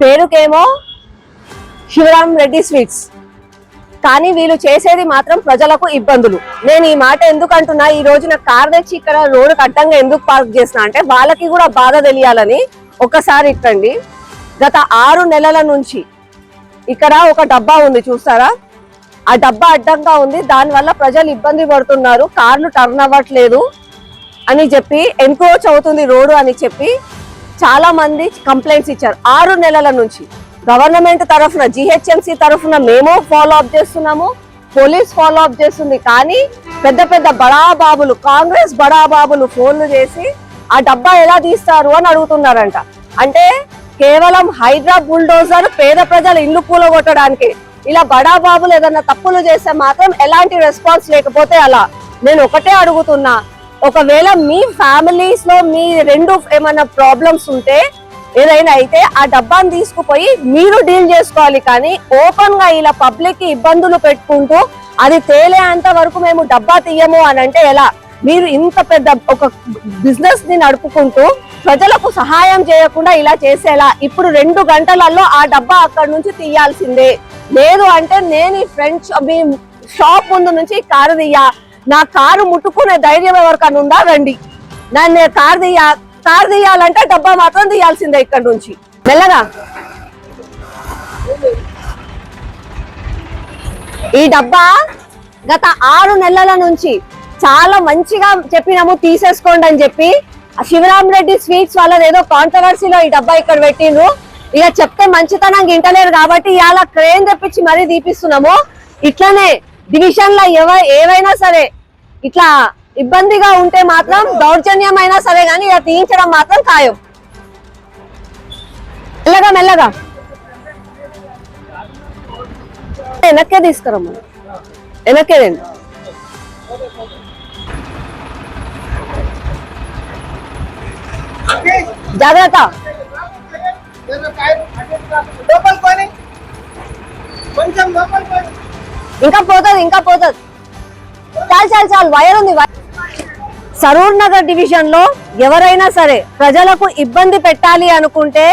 పేరుకేమో Shivaram Reddy sweets. కానీ వీళ్ళు చేసేది మాత్రం ప్రజలకు ఇబ్బందులు. నేను ఈ మాట ఎందుకు అంటున్నా? ఈ రోజున కార్ తెచ్చి ఇక్కడ రోడ్డు అడ్డంగా ఎందుకు పార్క్ చేసిన అంటే వాళ్ళకి కూడా బాధ తెలియాలని ఒకసారి ఇట్టండి. గత ఆరు నెలల నుంచి ఇక్కడ ఒక డబ్బా ఉంది చూస్తారా? ఆ డబ్బా అడ్డంగా ఉంది. దానివల్ల ప్రజలు ఇబ్బంది పడుతున్నారు. కార్లు టర్న్ అవ్వట్లేదు అని చెప్పి ఎన్క్రోచ్ అవుతుంది రోడ్డు అని చెప్పి చాలా మంది కంప్లైంట్స్ ఇచ్చారు. ఆరు నెలల నుంచి గవర్నమెంట్ తరఫున జిహెచ్ఎంసీ తరఫున మేము ఫాలో అప్ చేస్తున్నాము పోలీస్ ఫాలో అప్ చేస్తుంది. కానీ పెద్ద పెద్ద బడాబాబులు కాంగ్రెస్ బడాబాబులు ఫోన్లు చేసి ఆ డబ్బా ఎలా తీస్తారు అని అడుగుతున్నారంట. అంటే కేవలం హైడ్రా బుల్డోజర్ పేద ప్రజలు ఇల్లు కూలగొట్టడానికి ఇలా బడాబాబులు ఏదన్నా తప్పులు చేస్తే మాత్రం ఎలాంటి రెస్పాన్స్ లేకపోతే అలా. నేను ఒకటే అడుగుతున్నా ఒకవేళ మీ ఫ్యామిలీస్లో మీ రెండు ఏమైనా ప్రాబ్లమ్స్ ఉంటే ఏదైనా అయితే ఆ డబ్బాని తీసుకుపోయి మీరు డీల్ చేసుకోవాలి. కానీ ఓపెన్గా ఇలా పబ్లిక్కి ఇబ్బందులు పెట్టుకుంటూ అది తేలేంత వరకు మేము డబ్బా తీయము అని అంటే ఎలా? మీరు ఇంత పెద్ద ఒక బిజినెస్ని నడుపుకుంటూ ప్రజలకు సహాయం చేయకుండా ఇలా చేసేలా? ఇప్పుడు రెండు గంటలలో ఆ డబ్బా అక్కడ నుంచి తీయాల్సిందే. లేదు అంటే నేను ఈ ఫ్రెండ్స్ మీ షాప్ ముందు నుంచి కారు తీయా? నా కారు ముట్టుకునే ధైర్యం ఎవరికన్నా ఉందా? రండి. నన్ను కారు తీయా కారు తీయాలంటే డబ్బా మాత్రం తీయాల్సిందే ఇక్కడ నుంచి. మెల్లగా. ఈ డబ్బా గత ఆరు నెలల నుంచి చాలా మంచిగా చెప్పినాము తీసేసుకోండి అని చెప్పి. శివరామ్ రెడ్డి స్వీట్స్ వాళ్ళది ఏదో కాంట్రవర్సీలో ఈ డబ్బా ఇక్కడ పెట్టిండ్రు. ఇక చెప్తే మంచితనం గింటలేరు కాబట్టి ఇవాళ క్రేన్ తెప్పించి మరీ తీపిస్తున్నాము. ఇట్లనే డివిజన్లో ఏవైనా సరే ఇట్లా ఇబ్బందిగా ఉంటే మాత్రం దౌర్జన్యమైనా సరే కానీ ఇక తీయించడం మాత్రం ఖాయం. మెల్లగా మెల్లగా. వెనక్కే తీసుకురమ్మ వెనక్కే రండి. జాగ్రత్త. ఇంకా పోతుంది ఇంకా పోతుంది. చాలు చాలు చాలు వైర్ ఉంది వైర్. సరూర్ నగర్ డివిజన్లో ఎవరైనా సరే ప్రజలకు ఇబ్బంది పెట్టాలి అనుకుంటే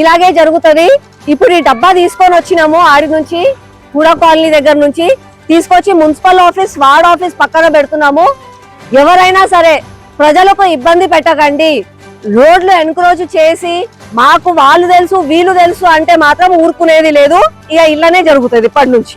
ఇలాగే జరుగుతుంది. ఇప్పుడు ఈ డబ్బా తీసుకొని వచ్చినాము ఆడి నుంచి కూడా కాలనీ దగ్గర నుంచి. తీసుకొచ్చి మున్సిపల్ ఆఫీస్ వార్డ్ ఆఫీస్ పక్కన పెడుతున్నాము. ఎవరైనా సరే ప్రజలకు ఇబ్బంది పెట్టకండి. రోడ్లు ఎన్క్రోచ్ చేసి మాకు వాళ్ళు తెలుసు వీళ్ళు తెలుసు అంటే మాత్రం ఊరుకునేది లేదు. ఇక ఇళ్ళనే జరుగుతుంది ఇప్పటి నుంచి.